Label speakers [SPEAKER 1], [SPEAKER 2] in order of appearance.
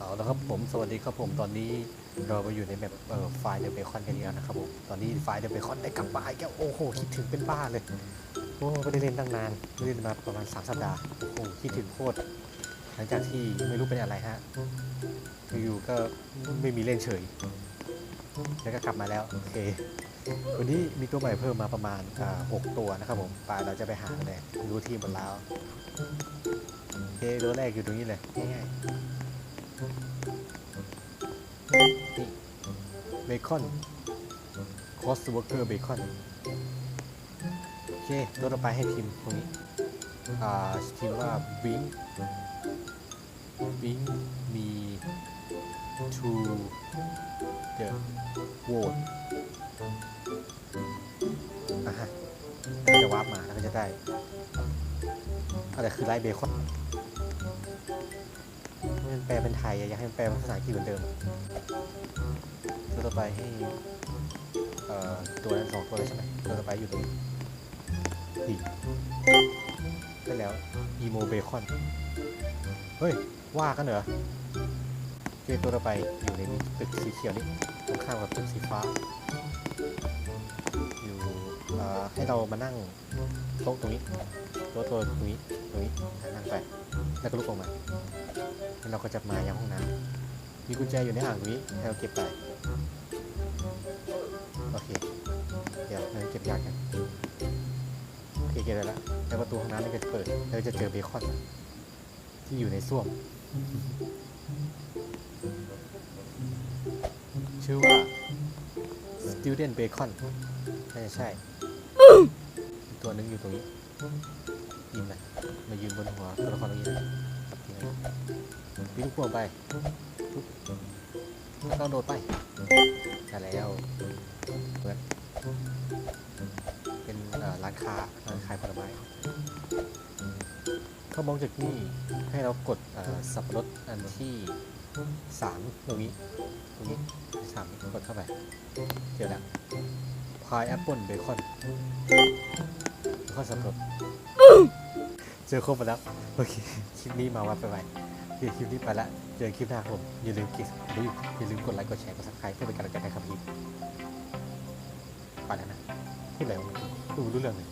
[SPEAKER 1] เอาละครับผมสวัสดีครับผมตอนนี้เรามาอยู่ในแมปเอ่อไฟล์เดอะเบคอนกันอีกแล้วนะครับผมตอนนี้ไฟล์เดอะเบคอนได้กลับมาอีกแล้วโอ้โหคิดถึงเป็นบ้าเลยโอ้ไม่ได้เล่นตั้งนานไม่ได้เล่นมาประมาณ3สัปดาห์โอ้โหคิดถึงโคตรหลังจากที่ไม่รู้เป็นอะไรฮะอยู่ก็ไม่มีเล่นเฉย แล้วก็กลับมาแล้วโอเควันนี้มีตัวใหม่เพิ่มมาประมาณหกตัวนะครับผมไปเราจะไปหาเลยรู้ที่หมดแล้วโอเคตัวแรกอยู่ตรงนี้เลยง่ายๆ นี่เบคอนคอสวอร์เกอร์เบคอนโอเคตัวต่อไปให้ทีมตรงนี้ อ่าทีมว่าวิงวิงมี to the world อะฮะก็จะวาร์ปมาแล้วก็จะได้อะไรคือไลท์เบคอน มันแปลเป็นไทยอยากให้มันแปลเป็นภาษาอังกฤษเหมือนเดิมตัวต่อไปให้เอ่อตัวนั้นสองตัวเลยใช่ไหมตัวต่อไปอยู่ตรงนี้นี่ได้แล้วอีโมเบคอนเฮ้ยว่ากันเหรอโอเคตัวต่อไปอยู่ในตึกสีเขียวนี่ตรงข้ามกับตึกสีฟ้าอยู่ให้เรามานั่งโต๊ะตรงนี้โต๊ะตัวตรงนี้ตรงนี้นั่งไปแล้วก็ลุกออกมา แล้วเราก็จะมายังห้องน้ำมีกุญแจอยู่ในอ่างนี้ให้เราเก็บไป โอเค เดี๋ยวเราเก็บยากัน โอเคเก็บได้แล้วแล้วประตูห้องน้ำนี่ก็จะเปิด เราจะเจอเบคอนที่อยู่ในส้วม ชื่อว่า student bacon น่าจะใช่ ตัวหนึงอยู่ตรงนี้ยินนะมายืนบนหัวตัวละครตรงนี้นะ ครับทีนี้วิ่วงไป แล้วก็โดดไปได้แล้ว เปิด เป็นร้านค้าร้านขายผลไม้ถ้ามองจากนี่ให้เรากดสับปะรดอันที่สามตรงนี้ตรงนี้สามกดเข้าไปเจอแล้วพายแอปเปิลเบคอนเบคอนสับปะรดเจอครบแล้วโอเค คลิปนี้มาวัดไปไว้ เจอคลิปนี้ไปละเจอคลิปหน้าผมอย่าลืมกิอย่าลืมกดไลค์กดแชร์กดซับสไครต์เพื่อเป็นกำลังใจให้ครับพี่ไปแล้วนะที่ไหนดูดไม่รู้เรื่องเลย